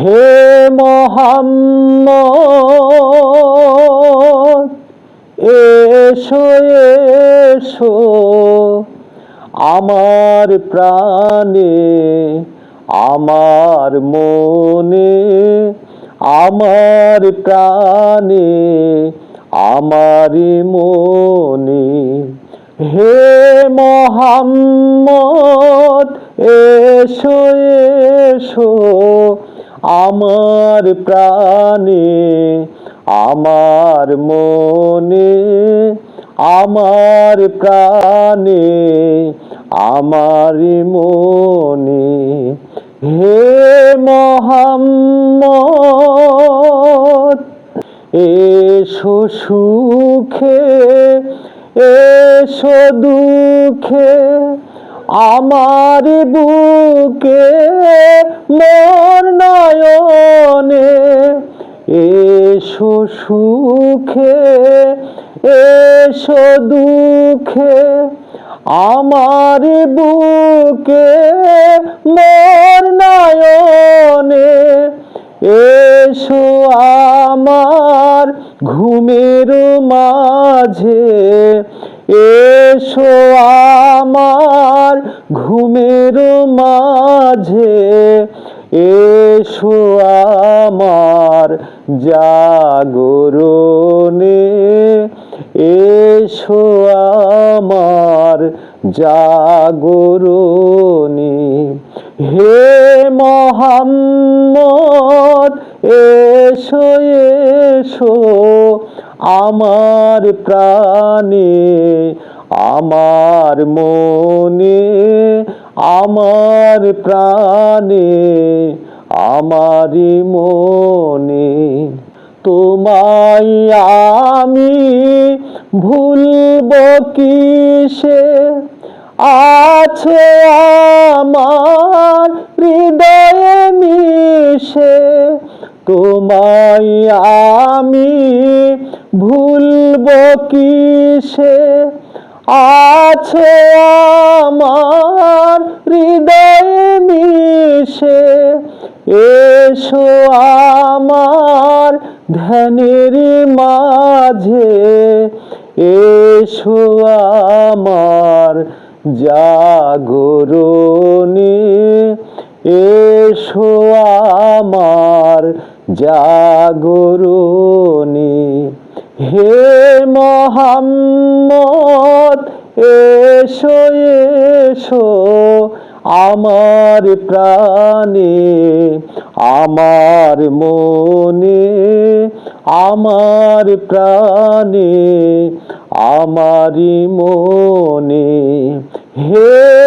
হে মোহাম্মদ, এসো এসো। আমার প্রাণে, আমার মনে, আমার প্রাণে আমার মনে। হে মোহাম্মদ, এসো এসো। আমার প্রাণে আমার মনে আমার প্রাণে আমার মনে। হে মোহাম্মদ এসো সুখে এসো দুঃখে। আমার বুকে মোর নয়নে এসো সুখে, এসো দুঃখে। আমার বুকে মোর নয়নে এসো আমার ঘুমের মাঝে। এসো আমার ঘুমের মাঝে এসো আমার জাগরণে। এসো আমার জাগরণে। হে মোহাম্মদ এসো এসো আমার প্রাণে। আমার মনে, আমার প্রাণে আমার মনে, তোমায় আমি ভুলব কিসে? আছে আমার হৃদয়ে মিশে, তোমায় আমি ভুলব কিসে? আছে আমার হৃদয়ে মিশে। এসো আমার ধ্যানের মাঝে। এসো আমার জাগরণে। এসো আমার জাগরণে। হে মোহাম্মদ এসো এসো আমার প্রাণে আমার মনে আমার প্রাণে আমারি মনে। হে